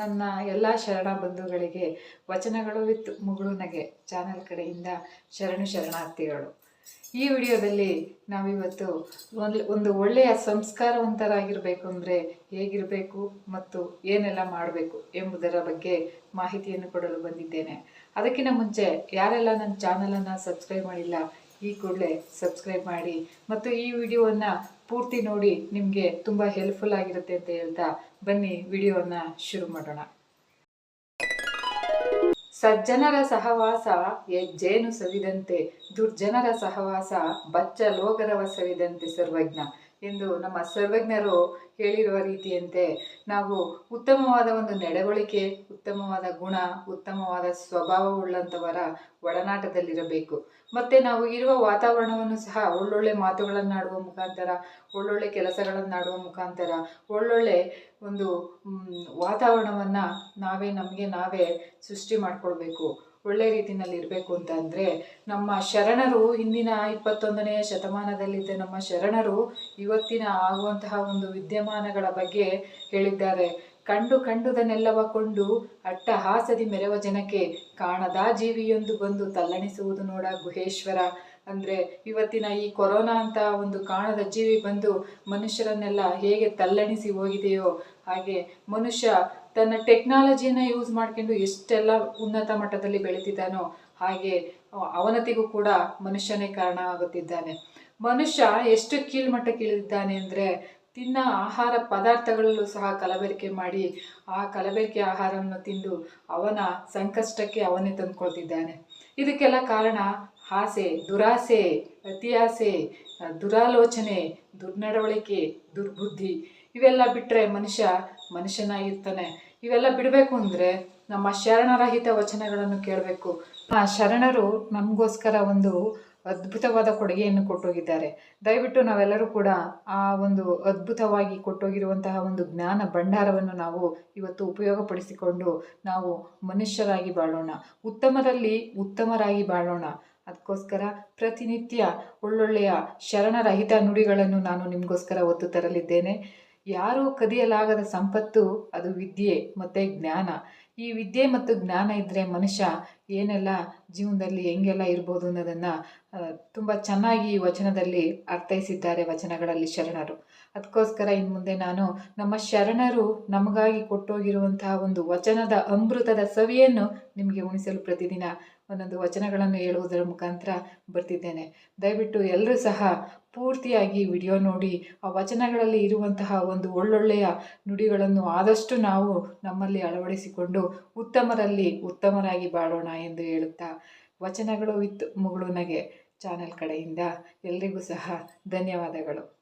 ನನ್ನ ಎಲ್ಲ ಶರಣ ಬಂಧುಗಳಿಗೆ ವಚನಗಳು ವಿತ್ ಮುಗುಳುನಗೆ ಚಾನಲ್ ಕಡೆಯಿಂದ ಶರಣು ಶರಣಾರ್ಥಿಗಳು. ಈ ವಿಡಿಯೋದಲ್ಲಿ ನಾವಿವತ್ತು ಒಂದು ಒಂದು ಒಳ್ಳೆಯ ಸಂಸ್ಕಾರವಂತರಾಗಿರಬೇಕು ಅಂದರೆ ಹೇಗಿರಬೇಕು ಮತ್ತು ಏನೆಲ್ಲ ಮಾಡಬೇಕು ಎಂಬುದರ ಬಗ್ಗೆ ಮಾಹಿತಿಯನ್ನು ಕೊಡಲು ಬಂದಿದ್ದೇನೆ. ಅದಕ್ಕಿಂತ ಮುಂಚೆ ಯಾರೆಲ್ಲ ನನ್ನ ಚಾನಲನ್ನು ಸಬ್ಸ್ಕ್ರೈಬ್ ಮಾಡಿಲ್ಲ ಈ ಕೂಡಲೇ ಸಬ್ಸ್ಕ್ರೈಬ್ ಮಾಡಿ ಮತ್ತು ಈ ವಿಡಿಯೋವನ್ನು ಪೂರ್ತಿ ನೋಡಿ ನಿಮಗೆ ತುಂಬ ಹೆಲ್ಪ್ಫುಲ್ ಆಗಿರುತ್ತೆ ಅಂತ ಹೇಳ್ತಾ ಬನ್ನಿ ವಿಡಿಯೋವನ್ನು ಶುರು ಮಾಡೋಣ. ಸಜ್ಜನರ ಸಹವಾಸ ಹೆಜ್ಜೇನು ಸವಿದಂತೆ, ದುರ್ಜನರ ಸಹವಾಸ ಬಚ್ಚ ಲೋಗರವ ಸವಿದಂತೆ ಸರ್ವಜ್ಞ. ಎಂದು ನಮ್ಮ ಸರ್ವಜ್ಞರು ಹೇಳಿರುವ ರೀತಿಯಂತೆ ನಾವು ಉತ್ತಮವಾದ ಒಂದು ನಡವಳಿಕೆ, ಉತ್ತಮವಾದ ಗುಣ, ಉತ್ತಮವಾದ ಸ್ವಭಾವವುಳ್ಳಂಥವರ ಒಡನಾಟದಲ್ಲಿರಬೇಕು. ಮತ್ತು ನಾವು ಇರುವ ವಾತಾವರಣವನ್ನು ಸಹ ಒಳ್ಳೊಳ್ಳೆ ಮಾತುಗಳನ್ನಾಡುವ ಮುಖಾಂತರ, ಒಳ್ಳೊಳ್ಳೆ ಕೆಲಸಗಳನ್ನಾಡುವ ಮುಖಾಂತರ, ಒಳ್ಳೊಳ್ಳೆ ಒಂದು ವಾತಾವರಣವನ್ನು ನಾವೇ, ನಮಗೆ ನಾವೇ ಸೃಷ್ಟಿ ಮಾಡಿಕೊಳ್ಬೇಕು. ಒಳ್ಳೆ ರೀತಿಯಲ್ಲಿ ಇರಬೇಕು ಅಂತ ಅಂದರೆ ನಮ್ಮ ಶರಣರು ಹಿಂದಿನ ಇಪ್ಪತ್ತೊಂದನೆಯ ಶತಮಾನದಲ್ಲಿದ್ದ ನಮ್ಮ ಶರಣರು ಇವತ್ತಿನ ಆಗುವಂತಹ ಒಂದು ವಿದ್ಯಮಾನಗಳ ಬಗ್ಗೆ ಹೇಳಿದ್ದಾರೆ. ಕಂಡು ಕಂಡುದನ್ನೆಲ್ಲವ ಕೊಂಡು ಅಟ್ಟಹಾಸದಿ ಮೆರವ ಜನಕ್ಕೆ ಕಾಣದಾ ಜೀವಿಯೊಂದು ಬಂದು ತಲ್ಲಣಿಸುವುದು ನೋಡ ಗುಹೇಶ್ವರ. ಅಂದರೆ ಇವತ್ತಿನ ಈ ಕೊರೋನಾ ಅಂತ ಒಂದು ಕಾಣದ ಜೀವಿ ಬಂದು ಮನುಷ್ಯರನ್ನೆಲ್ಲ ಹೇಗೆ ತಲ್ಲಣಿಸಿ ಹೋಗಿದೆಯೋ ಹಾಗೆ ಮನುಷ್ಯ ತನ್ನ ಟೆಕ್ನಾಲಜಿಯನ್ನು ಯೂಸ್ ಮಾಡ್ಕೊಂಡು ಎಷ್ಟೆಲ್ಲ ಉನ್ನತ ಮಟ್ಟದಲ್ಲಿ ಬೆಳೀತಿದ್ದಾನೋ ಹಾಗೆ ಅವನತಿಗೂ ಕೂಡ ಮನುಷ್ಯನೇ ಕಾರಣ ಆಗುತ್ತಿದ್ದಾನೆ. ಮನುಷ್ಯ ಎಷ್ಟು ಕೀಳ್ಮಟ್ಟಕ್ಕೆ ಇಳಿದಿದ್ದಾನೆ ಅಂದರೆ ತಿನ್ನ ಆಹಾರ ಪದಾರ್ಥಗಳಲ್ಲೂ ಸಹ ಕಲಬೆರಕೆ ಮಾಡಿ ಆ ಕಲಬೆರಕೆ ಆಹಾರವನ್ನು ತಿಂದು ಅವನ ಸಂಕಷ್ಟಕ್ಕೆ ಅವನೇ ತಂದುಕೊಳ್ತಿದ್ದಾನೆ. ಇದಕ್ಕೆಲ್ಲ ಕಾರಣ ಆಸೆ ದುರಾಸೆ, ಅತಿಯಾಸೆ ದುರಾಲೋಚನೆ, ದುರ್ನಡವಳಿಕೆ, ದುರ್ಬುದ್ಧಿ ಇವೆಲ್ಲ ಬಿಟ್ಟರೆ ಮನುಷ್ಯ ಮನುಷ್ಯನಾಗಿರ್ತಾನೆ. ಇವೆಲ್ಲ ಬಿಡಬೇಕು ಅಂದರೆ ನಮ್ಮ ಶರಣರಹಿತ ವಚನಗಳನ್ನು ಕೇಳಬೇಕು. ಆ ಶರಣರು ನಮಗೋಸ್ಕರ ಒಂದು ಅದ್ಭುತವಾದ ಕೊಡುಗೆಯನ್ನು ಕೊಟ್ಟೋಗಿದ್ದಾರೆ. ದಯವಿಟ್ಟು ನಾವೆಲ್ಲರೂ ಕೂಡ ಆ ಒಂದು ಅದ್ಭುತವಾಗಿ ಕೊಟ್ಟೋಗಿರುವಂತಹ ಒಂದು ಜ್ಞಾನ ಭಂಡಾರವನ್ನು ನಾವು ಇವತ್ತು ಉಪಯೋಗಪಡಿಸಿಕೊಂಡು ನಾವು ಮನುಷ್ಯರಾಗಿ ಬಾಳೋಣ. ಉತ್ತಮರಲ್ಲಿ ಉತ್ತಮರಾಗಿ ಬಾಳೋಣ. ಅದಕ್ಕೋಸ್ಕರ ಪ್ರತಿನಿತ್ಯ ಒಳ್ಳೊಳ್ಳೆಯ ಶರಣರಹಿತ ನುಡಿಗಳನ್ನು ನಾನು ನಿಮಗೋಸ್ಕರ ಒತ್ತು ತರಲಿದ್ದೇನೆ. ಯಾರೂ ಕದಿಯಲಾಗದ ಸಂಪತ್ತು ಅದು ವಿದ್ಯೆ ಮತ್ತು ಜ್ಞಾನ. ಈ ವಿದ್ಯೆ ಮತ್ತು ಜ್ಞಾನ ಇದ್ದರೆ ಮನುಷ್ಯ ಏನೆಲ್ಲ ಜೀವನದಲ್ಲಿ ಹೆಂಗೆಲ್ಲ ಇರ್ಬೋದು ಅನ್ನೋದನ್ನು ತುಂಬ ಚೆನ್ನಾಗಿ ವಚನದಲ್ಲಿ ಅರ್ಥೈಸಿದ್ದಾರೆ ವಚನಗಳಲ್ಲಿ ಶರಣರು. ಅದಕ್ಕೋಸ್ಕರ ಇನ್ನು ಮುಂದೆ ನಾನು ನಮ್ಮ ಶರಣರು ನಮಗಾಗಿ ಕೊಟ್ಟೋಗಿರುವಂತಹ ಒಂದು ವಚನದ ಅಮೃತದ ಸವಿಯನ್ನು ನಿಮಗೆ ಉಣಿಸಲು ಪ್ರತಿದಿನ ಒಂದೊಂದು ವಚನಗಳನ್ನು ಹೇಳುವುದರ ಮುಖಾಂತರ ಬರ್ತಿದ್ದೇನೆ. ದಯವಿಟ್ಟು ಎಲ್ಲರೂ ಸಹ ಪೂರ್ತಿಯಾಗಿ ವಿಡಿಯೋ ನೋಡಿ, ಆ ವಚನಗಳಲ್ಲಿ ಇರುವಂತಹ ಒಂದು ಒಳ್ಳೊಳ್ಳೆಯ ನುಡಿಗಳನ್ನು ಆದಷ್ಟು ನಾವು ನಮ್ಮಲ್ಲಿ ಅಳವಡಿಸಿಕೊಂಡು ಉತ್ತಮರಲ್ಲಿ ಉತ್ತಮರಾಗಿ ಬಾಳೋಣ ಎಂದು ಹೇಳುತ್ತಾ ವಚನಗಳು ವಿತ್ ಮುಗುಳುನಗೆ ಚಾನೆಲ್ ಕಡೆಯಿಂದ. ಎಲ್ರಿಗೂ ಸಹ ಧನ್ಯವಾದಗಳು.